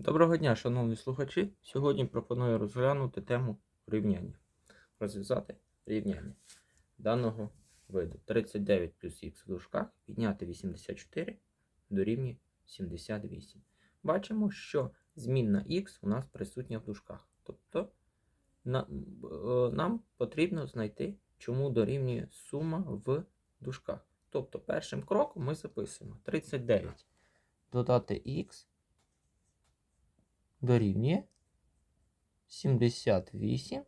Доброго дня, шановні слухачі. Сьогодні пропоную розглянути тему рівняння. Розв'язати рівняння даного виду. 39 плюс х в дужках підняти 84 дорівнює 78. Бачимо, що змінна х у нас присутня в дужках. Тобто е, нам потрібно знайти, чому дорівнює сума в дужках. Тобто першим кроком ми записуємо 39 додати х дорівнює 78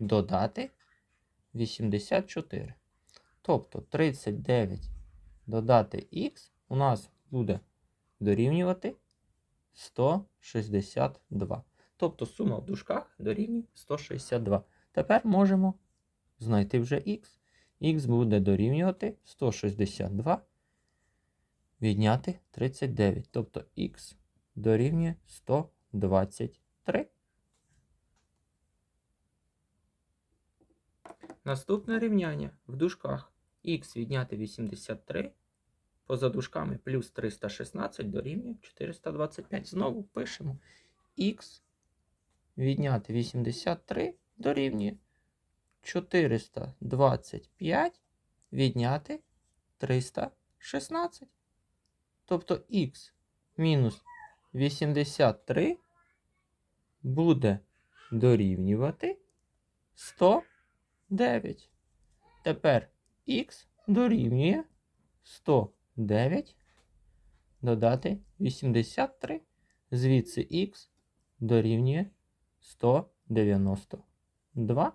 додати 84. Тобто 39 додати х у нас буде дорівнювати 162. Тобто сума в дужках дорівнює 162. Тепер можемо знайти вже х. х буде дорівнювати 162 відняти 39. Тобто х дорівнює 123. Наступне рівняння в дужках х відняти 83 поза дужками плюс 316 дорівнює 425. Знову пишемо х відняти 83 дорівнює 425 відняти 316. Тобто х мінус 83 буде дорівнювати 109. Тепер х дорівнює 109 додати 83. Звідси х дорівнює 192.